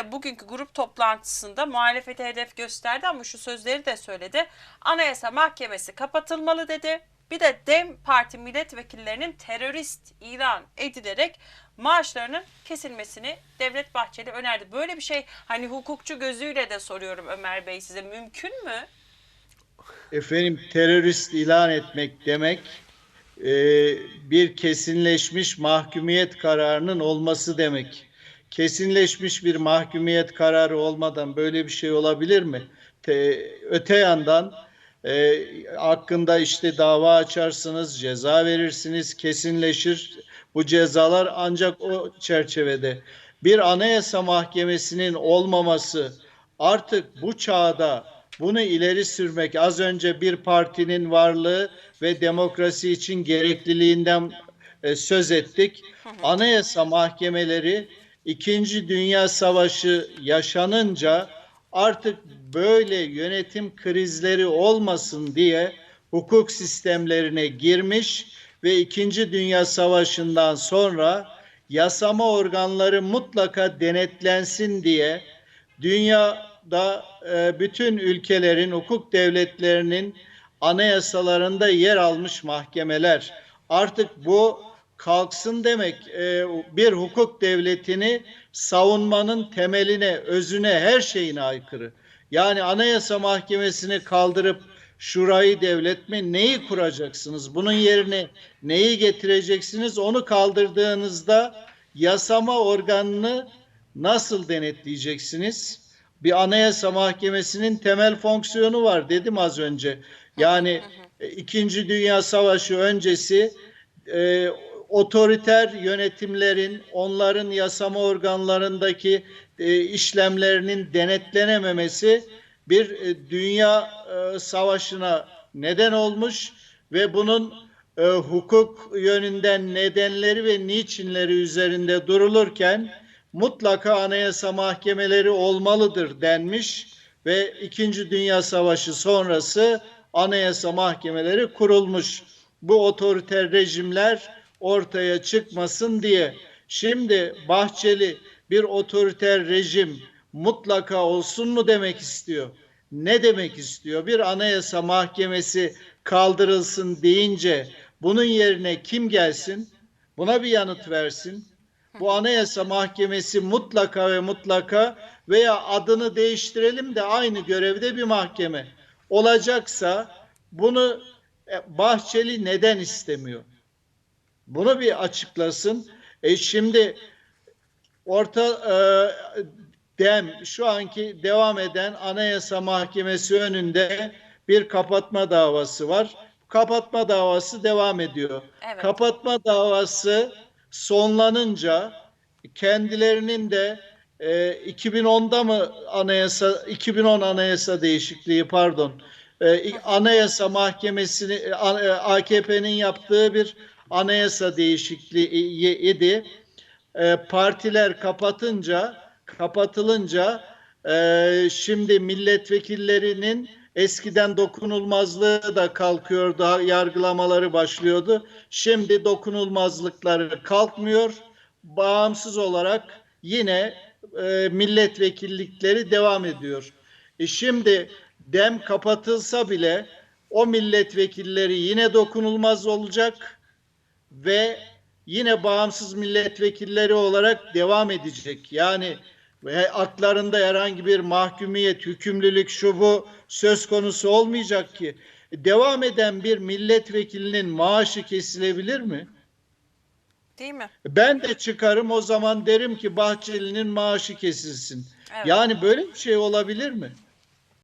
yine bugünkü grup toplantısında muhalefete hedef gösterdi ama şu sözleri de söyledi. Anayasa Mahkemesi kapatılmalı dedi. Bir de DEM Parti milletvekillerinin terörist ilan edilerek maaşlarının kesilmesini Devlet Bahçeli önerdi. Böyle bir şey hani hukukçu gözüyle de soruyorum Ömer Bey size mümkün mü? Efendim terörist ilan etmek demek e, bir kesinleşmiş mahkumiyet kararının olması demek. Kesinleşmiş bir mahkumiyet kararı olmadan böyle bir şey olabilir mi? Te, öte yandan e, hakkında işte dava açarsınız, ceza verirsiniz, kesinleşir. Bu cezalar ancak o çerçevede. Bir anayasa mahkemesinin olmaması artık bu çağda bunu ileri sürmek az önce bir partinin varlığı ve demokrasi için gerekliliğinden e, söz ettik. Anayasa mahkemeleri İkinci Dünya Savaşı yaşanınca artık böyle yönetim krizleri olmasın diye hukuk sistemlerine girmiş ve İkinci Dünya Savaşı'ndan sonra yasama organları mutlaka denetlensin diye dünyada e, bütün ülkelerin hukuk devletlerinin anayasalarında yer almış mahkemeler. Artık bu kalksın demek e, bir hukuk devletini savunmanın temeline, özüne, her şeyine aykırı. Yani anayasa mahkemesini kaldırıp şurayı devlet mi neyi kuracaksınız? Bunun yerine neyi getireceksiniz? Onu kaldırdığınızda yasama organını nasıl denetleyeceksiniz? Bir anayasa mahkemesinin temel fonksiyonu var dedim az önce. Yani İkinci Dünya Savaşı öncesi e, otoriter yönetimlerin onların yasama organlarındaki e, işlemlerinin denetlenememesi bir e, dünya e, savaşına neden olmuş ve bunun e, hukuk yönünden nedenleri ve niçinleri üzerinde durulurken mutlaka anayasa mahkemeleri olmalıdır denmiş ve İkinci Dünya Savaşı sonrası anayasa mahkemeleri kurulmuş. Bu otoriter rejimler ortaya çıkmasın diye. Şimdi Bahçeli bir otoriter rejim mutlaka olsun mu demek istiyor? Ne demek istiyor? Bir anayasa mahkemesi kaldırılsın deyince bunun yerine kim gelsin? Buna bir yanıt versin. Bu anayasa mahkemesi mutlaka ve mutlaka veya adını değiştirelim de aynı görevde bir mahkeme olacaksa bunu e, Bahçeli neden istemiyor? Bunu bir açıklasın. E şimdi orta e, dem şu anki devam eden Anayasa Mahkemesi önünde bir kapatma davası var. Kapatma davası devam ediyor. Evet. Kapatma davası sonlanınca kendilerinin de e, 2010'da mı anayasa 2010 anayasa değişikliği pardon e, anayasa mahkemesini e, AKP'nin yaptığı bir anayasa değişikliği idi. E, partiler kapatınca kapatılınca e, şimdi milletvekillerinin eskiden dokunulmazlığı da kalkıyordu, yargılamaları başlıyordu. Şimdi dokunulmazlıkları kalkmıyor. Bağımsız olarak yine e, milletvekillikleri devam ediyor. E şimdi dem kapatılsa bile o milletvekilleri yine dokunulmaz olacak ve yine bağımsız milletvekilleri olarak devam edecek. Yani ve atlarında herhangi bir mahkumiyet, hükümlülük şu bu söz konusu olmayacak ki. Devam eden bir milletvekilinin maaşı kesilebilir mi? Değil mi? Ben de çıkarım o zaman derim ki Bahçeli'nin maaşı kesilsin. Evet. Yani böyle bir şey olabilir mi?